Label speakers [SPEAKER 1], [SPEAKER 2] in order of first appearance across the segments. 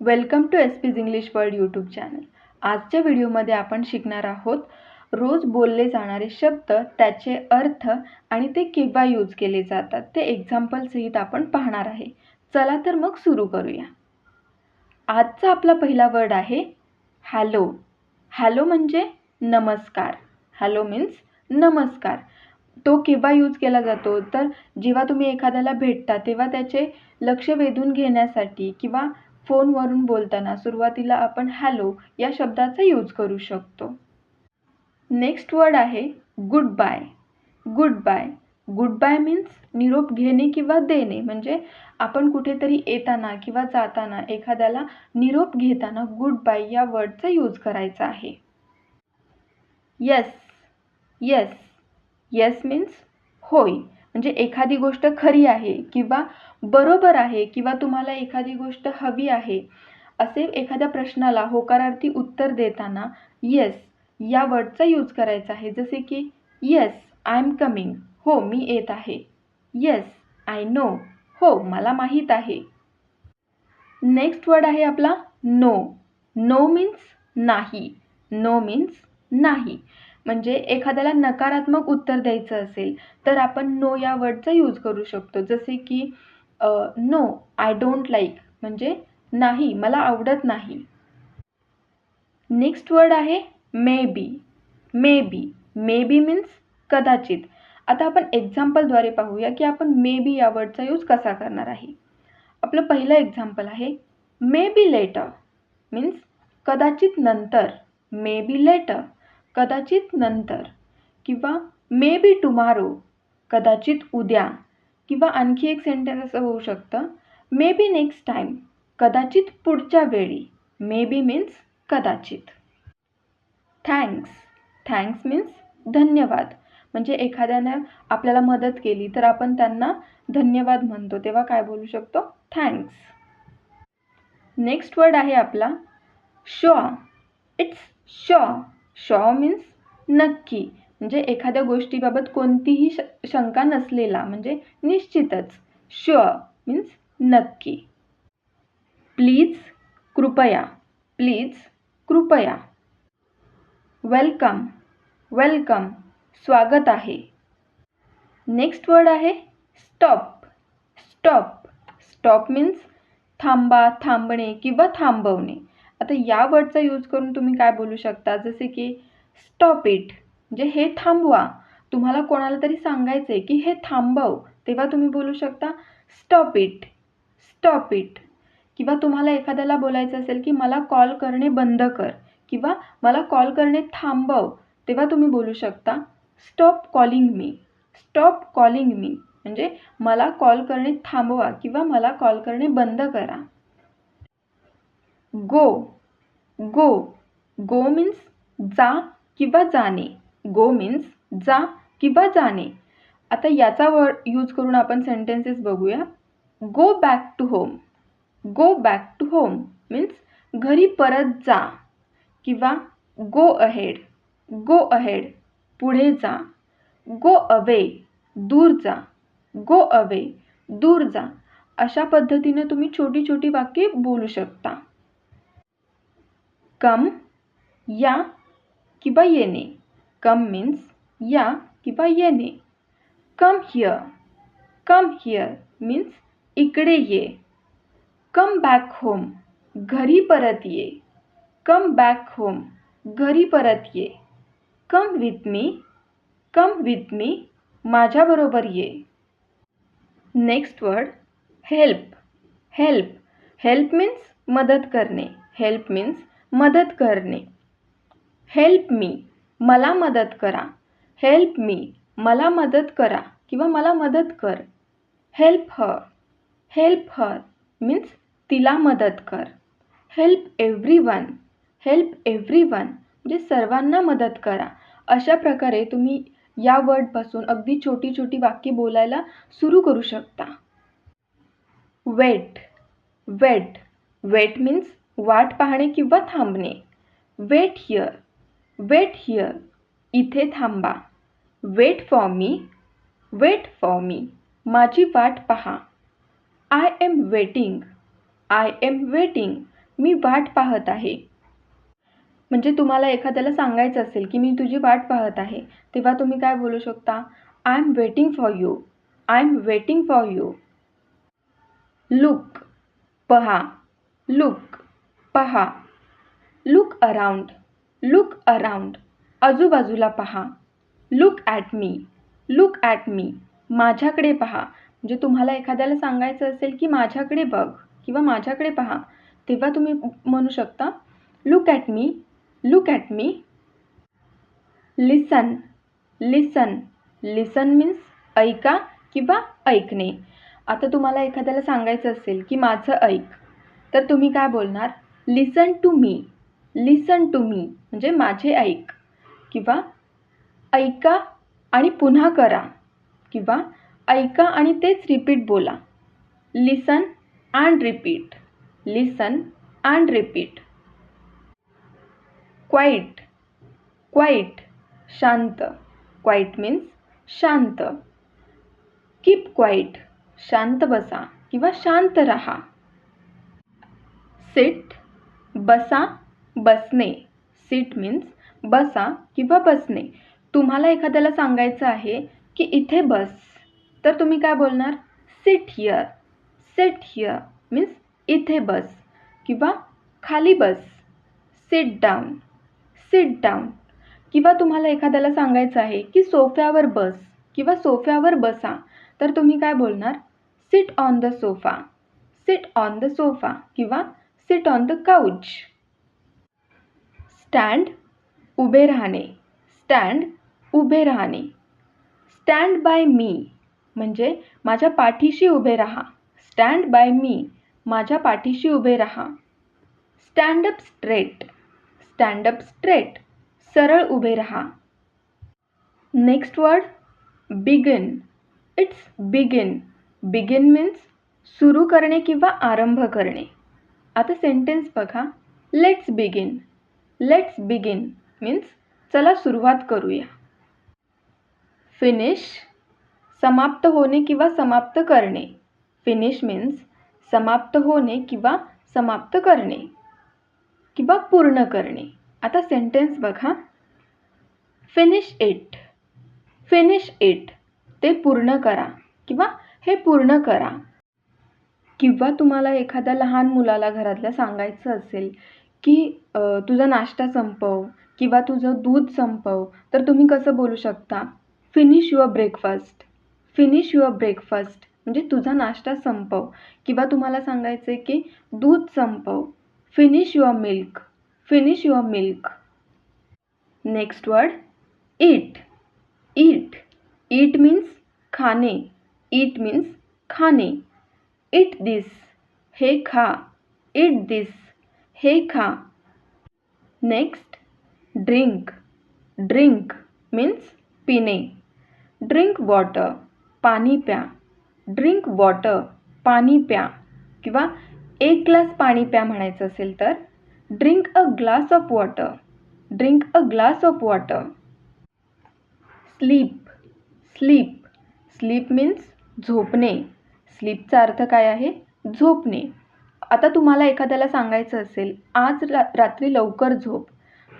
[SPEAKER 1] Welcome to S P's English world YouTube channel. आजच्या व्हिडिओमध्ये आपण शिकणार आहोत रोज बोलले जाणारे शब्द त्याचे अर्थ आणि ते केव्हा यूज केले जातात ते एक्झाम्पलसहित आपण पाहणार आहे. चला तर मग सुरू करूया. आजचा आपला पहिला वर्ड आहे हॅलो हॅलो म्हणजे नमस्कार. हॅलो मीन्स नमस्कार. तो केव्हा यूज केला जातो? तर जेव्हा तुम्ही एखाद्याला भेटता तेव्हा त्याचे लक्ष वेधून घेण्यासाठी किंवा फोनवरून बोलताना सुरुवातीला आपण हॅलो या शब्दाचा यूज करू शकतो. नेक्स्ट वर्ड आहे goodbye goodbye goodbye means निरोप घेणे किंवा देणे म्हणजे आपण कुठेतरी येताना किंवा जाताना एखाद्याला निरोप घेताना गुड बाय या वर्डचा यूज करायचा आहे. येस येस येस मीन्स होय म्हणजे एखादी गोष्ट खरी आहे किंवा बरोबर आहे किंवा तुम्हाला एखादी गोष्ट हवी आहे असे एखाद्या प्रश्नाला होकारार्थी उत्तर देताना येस या वर्डचा यूज करायचा आहे. जसे की येस आय एम कमिंग हो मी येत आहे. येस आय नो हो मला माहीत आहे. नेक्स्ट वर्ड आहे आपला नो नो मीन्स नाही. नो मीन्स नाही. म्हणजे एखाद्याला नकारात्मक उत्तर द्यायचं असेल तर आपण नो या वर्डचा यूज करू शकतो. जसे की नो आय डोंट लाईक म्हणजे नाही मला आवडत नाही. नेक्स्ट वर्ड आहे may be may be may be means कदाचित. आता आपण एक्झाम्पलद्वारे पाहूया की आपण मे बी या वर्डचा यूज कसा करणार आहे. आपलं पहिलं एक्झाम्पल आहे मे बी लेटर मीन्स कदाचित नंतर. मे बी लेटर कदाचित नंतर किंवा मे बी टुमारो कदाचित उद्या किंवा आणखी एक सेंटेन्स असं होऊ शकतं. मे बी नेक्स्ट टाईम कदाचित पुढच्या वेळी. मे बी मीन्स कदाचित. थँक्स थँक्स मीन्स धन्यवाद. म्हणजे एखाद्यानं आपल्याला मदत केली तर आपण त्यांना धन्यवाद म्हणतो. तेव्हा काय बोलू शकतो? थँक्स नेक्स्ट वर्ड आहे आपला. Sure it's sure sure means नक्की. म्हणजे एखाद्या गोष्टीबाबत कोणतीही श शंका नसलेला म्हणजे निश्चितच. शुअर मीन्स नक्की. प्लीज कृपया. प्लीज कृपया. वेलकम वेलकम स्वागत आहे. नेक्स्ट वर्ड आहे स्टॉप स्टॉप स्टॉप मीन्स थांबा थांबणे किंवा थांबवणे. आता या वर्डचा यूज करून तुम्ही काय बोलू शकता? जसे की स्टॉप इट म्हणजे हे थांबवा. तुम्हाला कोणाला तरी सांगायचं आहे की हे थांबव. तेव्हा तुम्ही बोलू शकता स्टॉप इट स्टॉप इट किंवा तुम्हाला एखाद्याला बोलायचं असेल की मला कॉल करणे बंद कर. किंवा मला कॉल करणे थांबव. तेव्हा तुम्ही बोलू शकता stop calling me stop calling me म्हणजे मला कॉल करणे थांबवा. किंवा मला कॉल करणे बंद करा. गो. गो. गो मीन्स जा किंवा जाणे. गो मीन्स जा किंवा जाणे. आता याचा वर्ड यूज करून आपण सेंटेन्सेस बघूया. Go back to home. Go back to home means घरी परत जा किंवा गो अहेड. Go ahead. पुढे जा. Go away. दूर जा. Go away. दूर जा. अशा पद्धतीने तुम्ही छोटी छोटी वाक्ये बोलू शकता. कम या येणे कम मीन्स या किंवा येणे come here come here means इकडे ये। कम बॅक होम घरी परत ये। कम बॅक होम घरी परत ये। Come with me come with me माझ्याबरोबर ये। Next word help help help means मदत करणे. हेल्प मीन्स मदत करणे. हेल्प मी मला मदत करा. हेल्प मी मला मदत करा किंवा मला मदत कर. Help her help her means तिला मदत कर. Help everyone help everyone म्हणजे सर्वांना मदत करा. अशा प्रकारे तुम्ही या वर्डपासून अगदी छोटी छोटी वाक्य बोलायला सुरू करू शकता. वेट वेट वेट मीन्स वाट पाहणे किंवा थांबणे. वेट हिअर वेट हिअर इथे थांबा. Wait for me wait for me माझी वाट पहा. I am waiting I am waiting मी वाट पाहत आहे. म्हणजे तुम्हाला एखाद्याला सांगायचं असेल की मी तुझी वाट पाहत आहे तेव्हा तुम्ही काय बोलू शकता? I am waiting for you I am waiting for you look पहा. लुक पहा. लुक अराउंड लुक अराउंड आजूबाजूला पहा. Look at me look at me माझ्याकडे पहा. म्हणजे तुम्हाला एखाद्याला सांगायचं असेल की माझ्याकडे बघ किंवा माझ्याकडे पहा. तेव्हा तुम्ही म्हणू शकता look at me look at me listen listen listen means ऐका किंवा ऐकणे. आता तुम्हाला एखाद्याला सांगायचं असेल की माझं ऐक. तर तुम्ही काय बोलणार? Listen to me listen to me म्हणजे माझे ऐक. किंवा ऐका आणि पुन्हा करा. किंवा ऐका आणि तेच रिपीट बोला. Listen and repeat listen and repeat quiet quiet शांत. क्वाईट मीन्स शांत. कीप क्वाईट शांत बसा. किंवा शांत रहा. सिट बसा बसणे. सीट मीन्स बसा किंवा बसणे. तुम्हाला एखाद्याला सांगायचं आहे की इथे बस. तर तुम्ही काय बोलणार? Sit here sit here means इथे बस किंवा खाली बस. सिट डाऊन सिट डाऊन किंवा तुम्हाला एखाद्याला सांगायचं आहे की सोफ्यावर बस किंवा सोफ्यावर बसा. तर तुम्ही काय बोलणार? Sit on the sofa sit on the sofa किंवा sit on the couch stand उभे राहणे स्टँड उभे राहणे स्टँड बाय मी म्हणजे माझ्या पाठीशी उभे राहा स्टँड बाय मी माझ्या पाठीशी उभे राहा stand up straight stand up straight सरळ उभे राहा next word begin it's begin begin means सुरू करणे किंवा आरंभ करणे आता सेंटेन्स बघा. Let's begin let's begin means चला सुरुवात करूया. फिनिश समाप्त होणे किंवा समाप्त करणे. फिनिश मीन्स समाप्त होणे किंवा समाप्त करणे. किंवा पूर्ण करणे. आता सेंटेन्स बघा. फिनिश इट फिनिश इट ते पूर्ण करा. किंवा हे पूर्ण करा. किंवा तुम्हाला एखाद्या लहान मुलाला घरातल्या सांगायचं असेल की तुझा नाश्ता संपव किंवा तुझं दूध संपव तर तुम्ही कसं बोलू शकता? Finish your breakfast finish your breakfast म्हणजे तुझा नाश्ता संपव. किंवा तुम्हाला सांगायचं आहे की दूध संपव. Finish your milk finish your milk next word eat eat eat means खाणे. ईट मीन्स खाणे. इट दिस हे खा इट दिस हे खा. नेक्स्ट ड्रिंक ड्रिंक मीन्स पिणे. ड्रिंक वॉटर पाणी प्या. ड्रिंक वॉटर पाणी प्या. किंवा एक ग्लास पाणी प्या म्हणायचं असेल तर drink a glass of water drink a glass of water. Sleep sleep sleep means झोपणे. स्लीपचा अर्थ काय आहे? झोपणे. आता तुम्हाला एखाद्याला सांगायचं असेल आज रा रात्री लवकर झोप.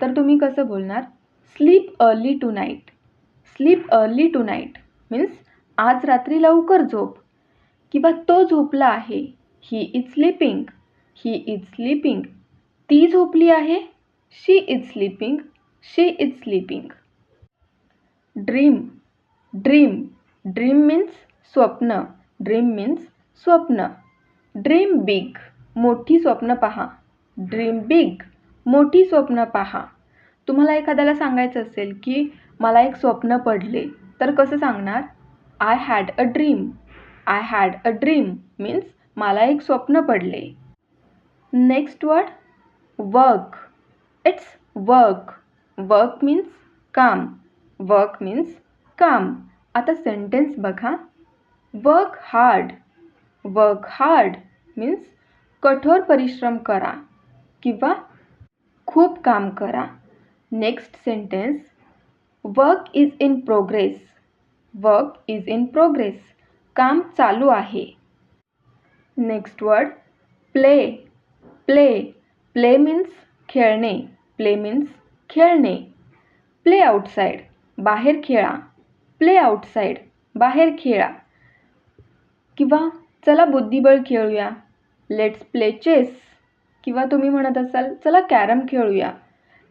[SPEAKER 1] तर तुम्ही कसं बोलणार? Sleep early tonight. Sleep early tonight means आज रात्री लवकर झोप. किंवा तो झोपला आहे. He is sleeping. He is sleeping. ती झोपली आहे. She is sleeping. She is sleeping. Dream. Dream. Dream means स्वप्न. ड्रीम मीन्स स्वप्न. ड्रीम बिग मोठी स्वप्न पहा. ड्रीम बिग मोठी स्वप्न पहा. तुम्हाला एखाद्याला सांगायचं असेल की मला एक स्वप्न पडले. तर कसं सांगणार? I had a dream I had a dream means मला एक स्वप्न पडले. Next word work it's work work means काम. वर्क मीन्स काम. आता सेंटेन्स बघा. Work hard work hard means कठोर परिश्रम करा किंवा खूप काम करा. Next sentence work is in progress work is in progress काम चालू आहे. Next word play play play means खेळणे. प्ले मीन्स खेळणे. प्ले आउटसाईड बाहेर खेळा. प्ले आउटसाईड बाहेर खेळा. किंवा चला बुद्धिबळ खेळूया. लेट्स प्ले चेस किंवा तुम्ही म्हणत असाल चला कॅरम खेळूया.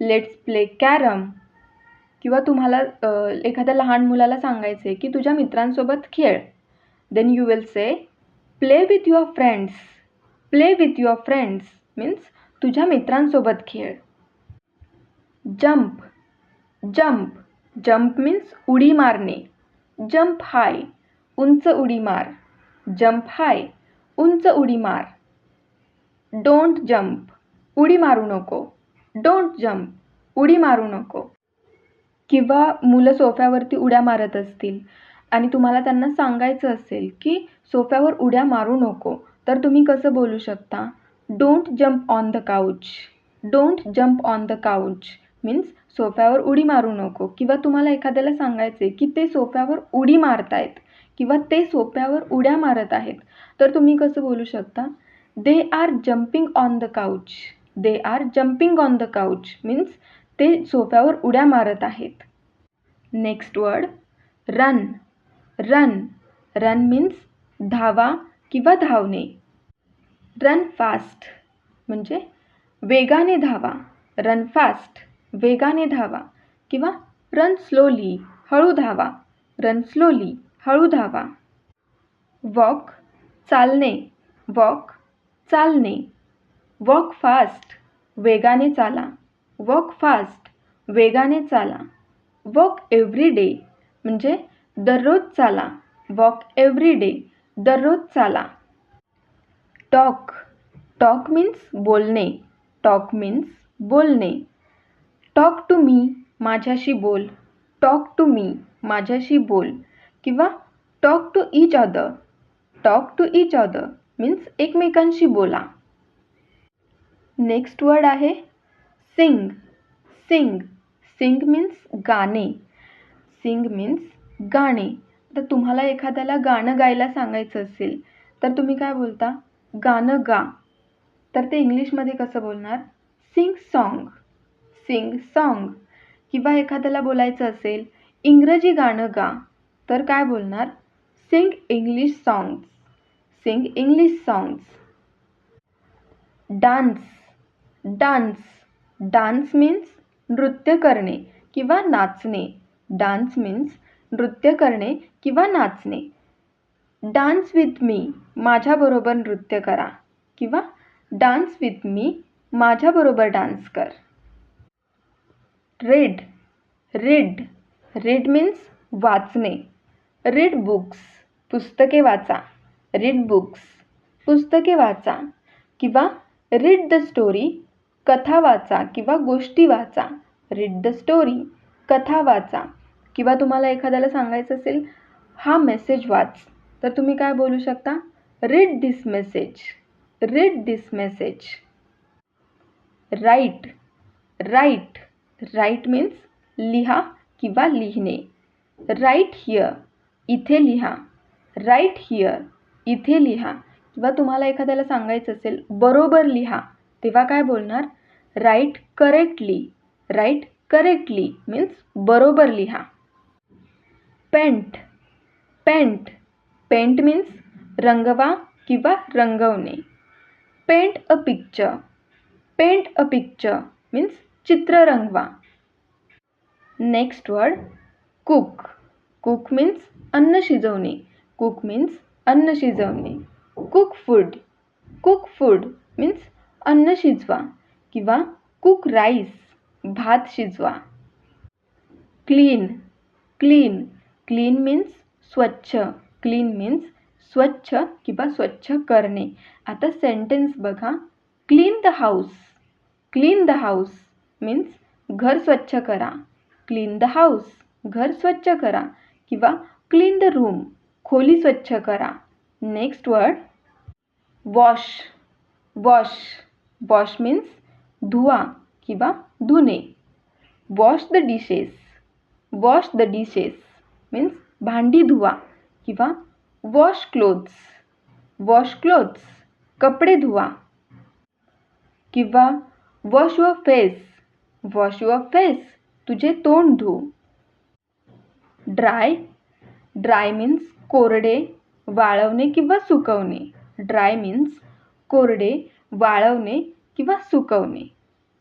[SPEAKER 1] Let's play carrom. किंवा तुम्हाला एखाद्या लहान मुलाला सांगायचं आहे की तुझ्या मित्रांसोबत खेळ. Then you will say play with your friends play with your friends means तुझ्या मित्रांसोबत खेळ. जम्प जम्प जम्प मीन्स उडी मारणे. जम्प हाय उंच उडी मार. जम्प हाय उंच उडी मार. डोंट जम्प उडी मारू नको. डोंट जम्प उडी मारू नको. किंवा मुलं सोफ्यावरती उड्या मारत असतील आणि तुम्हाला त्यांना सांगायचं असेल की सोफ्यावर उड्या मारू नको तर तुम्ही कसं बोलू शकता? Don't jump on the couch. Don't jump on the couch means सोफ्यावर उडी मारू नको. किंवा तुम्हाला एखाद्याला सांगायचं आहे की ते सोफ्यावर उडी मारतायत. किंवा ते सोप्यावर उड्या मारत आहेत. तर तुम्ही कसं बोलू शकता? They are jumping on the couch they are jumping on the couch means ते सोफ्यावर उड्या मारत आहेत. Next word run run run means धावा किंवा धावणे. रन फास्ट म्हणजे वेगाने धावा. रन फास्ट वेगाने धावा किंवा रन स्लोली हळू धावा. रन स्लोली हळू धावा. वॉक चालणे. वॉक चालणे. वॉक फास्ट वेगाने चाला. वॉक फास्ट वेगाने चाला. वॉक एव्हरी डे म्हणजे दररोज चाला. वॉक एव्हरी डे दररोज चाला. टॉक टॉक मीन्स बोलणे. टॉक मीन्स बोलणे. टॉक टू मी माझ्याशी बोल. टॉक टू मी माझ्याशी बोल. किंवा talk to each other talk to each other means एकमेकांशी बोला. नेक्स्ट वर्ड आहे सिंग सिंग सिंग मीन्स गाणे. सिंग मीन्स गाणे. तर तुम्हाला एखाद्याला गाणं गायला सांगायचं असेल तर तुम्ही काय बोलता? गाणं गा. तर ते इंग्लिशमध्ये कसं बोलणार? सिंग सॉन्ग सिंग सॉन्ग किंवा एखाद्याला बोलायचं असेल इंग्रजी गाणं गा. तर काय बोलणार? Sing English songs sing English songs dance. Dance. Dance means नृत्य करणे किंवा नाचणे. डान्स मीन्स नृत्य करणे किंवा नाचणे. डान्स विथ मी, माझ्याबरोबर नृत्य करा. किंवा डान्स विथ मी, माझ्याबरोबर डान्स कर. रेड. रेड. रेड मीन्स वाचणे. रीड बुक्स पुस्तके वाचा. रीड बुक्स पुस्तके वाचा. किंवा रीड द स्टोरी कथा वाचा किंवा गोष्टी वाचा. रीड द स्टोरी कथा वाचा. किंवा तुम्हाला एखाद्याला सांगायचं असेल हा मेसेज वाच. तर तुम्ही काय बोलू शकता? Read this message read this message write write write means लिहा किंवा लिहिणे. राईट हिअर इथे लिहा. राईट हिअर इथे लिहा. किंवा तुम्हाला एखाद्याला सांगायचं असेल बरोबर लिहा. तेव्हा काय बोलणार? Write correctly write correctly means बरोबर लिहा. पेंट पेंट पेंट मीन्स रंगवा किंवा रंगवणे. Paint a picture paint a picture means चित्र रंगवा. Next word cook cook means अन्न शिजवणे. कुक मीन्स अन्न शिजवणे. Cook food cook food means अन्न शिजवा किंवा कुक राईस भात शिजवा. क्लीन क्लीन क्लीन मीन्स स्वच्छ. क्लीन मीन्स स्वच्छ किंवा स्वच्छ करणे. आता सेंटेन्स बघा. Clean the house clean the house means घर स्वच्छ करा. क्लीन द हाऊस घर स्वच्छ करा. किंवा क्लीन द रूम खोली स्वच्छ करा. Next word wash wash wash means धुवा किंवा धुणे. Wash the dishes wash the dishes means भांडी धुवा किंवा वॉश क्लोथ्स वॉश क्लोथ्स कपडे धुवा किंवा wash your face wash your face तुझे तोंड धु. ड्राय ड्राय मीन्स कोरडे वाळवणे किंवा सुकवणे. ड्राय मीन्स कोरडे वाळवणे किंवा सुकवणे.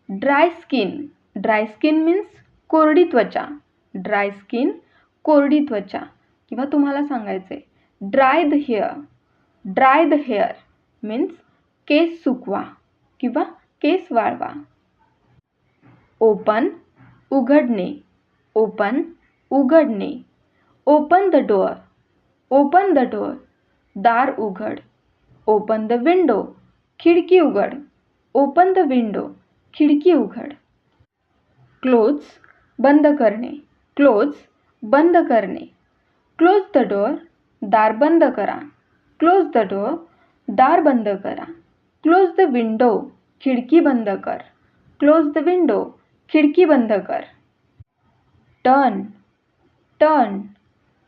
[SPEAKER 1] Dry skin dry skin means कोरडी त्वचा. ड्राय स्किन कोरडी त्वचा. किंवा तुम्हाला सांगायचं आहे dry the hair dry the hair means केस सुकवा किंवा केस वाळवा. ओपन उघडणे. ओपन उघडणे. Open the door open the door दार उघड. ओपन द विंडो खिडकी उघड. ओपन द विंडो खिडकी उघड. क्लोज बंद करणे. क्लोज बंद करणे. क्लोज द डोअर दार बंद करा. क्लोज द डोअर दार बंद करा. क्लोज द विंडो खिडकी बंद कर. क्लोज द विंडो खिडकी बंद कर. Turn turn.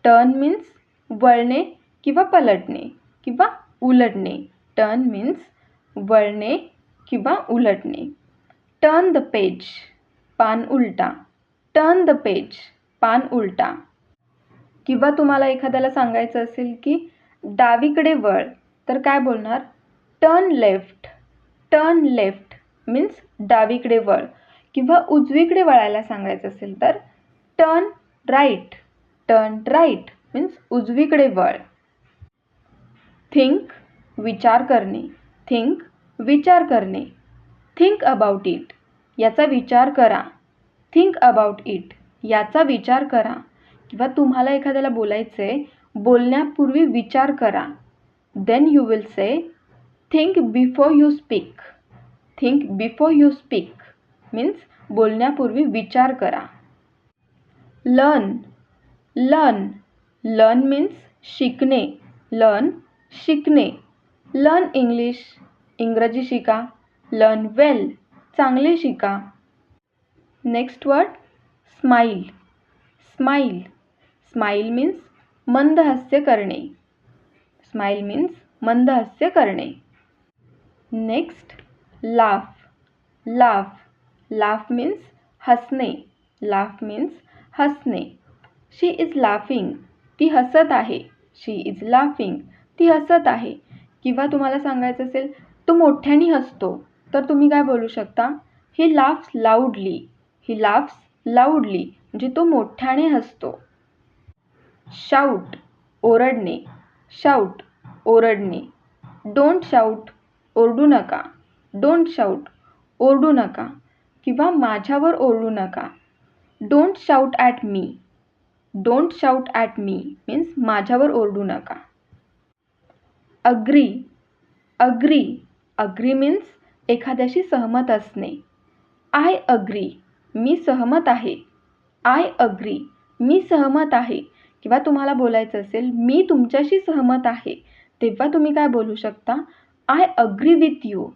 [SPEAKER 1] टर्न मीन्स वळणे किंवा पलटणे किंवा उलटणे. टर्न मीन्स वळणे किंवा उलटणे. टर्न द पेज पान उलटा. टर्न द पेज पान उलटा. किंवा तुम्हाला एखाद्याला सांगायचं असेल की डावीकडे वळ तर काय बोलणार? Turn left. Turn left means डावीकडे वळ. किंवा उजवीकडे वळायला सांगायचं असेल तर turn right. Turn right means उजवीकडे वळ. थिंक विचार करणे. थिंक विचार करणे. Think about it. याचा विचार करा. Think about it. याचा विचार करा. किंवा तुम्हाला एखाद्याला बोलायचं आहे बोलण्यापूर्वी विचार करा. Then you will say think before you speak think before you speak means बोलण्यापूर्वी विचार करा. लर्न. लर्न. लर्न मीन्स शिकणे. लर्न शिकणे. Learn English. इंग्रजी शिका. लर्न वेल चांगले शिका. Next word smile smile smile means मंद हास्य करणे. स्माईल मीन्स मंद हास्य करणे. Next laugh laugh laugh means हसणे. लाफ मीन्स हसणे. शी इज लाफिंग ती हसत आहे. शी इज लाफिंग ती हसत आहे. किंवा तुम्हाला सांगायचं असेल तो मोठ्याने हसतो. तर तुम्ही काय बोलू शकता? ही लाफ्स लाऊडली ही लाफ्स लाऊडली म्हणजे तो मोठ्याने हसतो. शाऊट ओरडणे. शाऊट ओरडणे. डोंट शाऊट ओरडू नका. डोंट शाऊट ओरडू नका. किंवा माझ्यावर ओरडू नका. Don't shout at me don't shout at me means माझ्यावर ओरडू नका. अग्री अग्री अग्री मीन्स एखाद्याशी सहमत असणे. आय अग्री मी सहमत आहे. आय अग्री मी सहमत आहे. किंवा तुम्हाला बोलायचं असेल मी तुमच्याशी सहमत आहे. तेव्हा तुम्ही काय बोलू शकता? I agree with you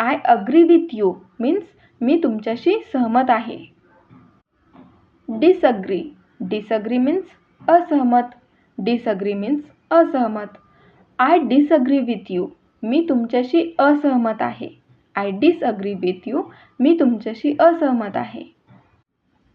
[SPEAKER 1] I agree with you means मी तुमच्याशी सहमत आहे. डिसअग्री डिसअग्री मीन्स असहमत. डिसअग्री मीन्स असहमत. आय डिसअग्री विथ यू मी तुमच्याशी असहमत आहे. आय डिसअग्री विथ यू मी तुमच्याशी असहमत आहे.